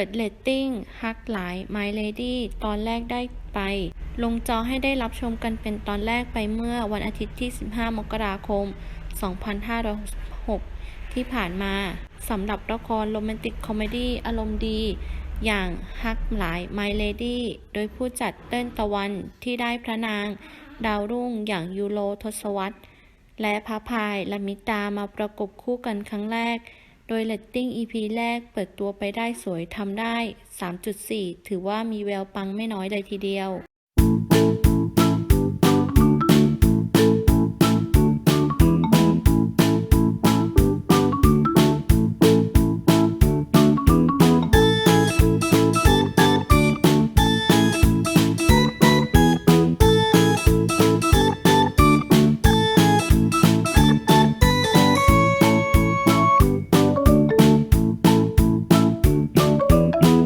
ปิดเรตติ้งฮักหลาย My Lady ตอนแรกได้ไป ลงจอให้ได้รับชมกันเป็นตอนแรกไปเมื่อวันอาทิตย์ที่ 15 มกราคม 2566 ที่ผ่านมาสำหรับละครโรแมนติกคอมเมดี้อารมณ์ดี อย่างฮักหลาย My Lady โดยผู้จัดเต้นตะวันที่ได้พระนาง ดาวรุ่งอย่างยูโรทศวรรษและพระพายละมิตามาประกบคู่กันครั้งแรก โดยเลตติ้ง EP แรกเปิดตัวไปได้สวยทำได้ 3.4 ถือว่ามีแววปังไม่น้อยเลยทีเดียว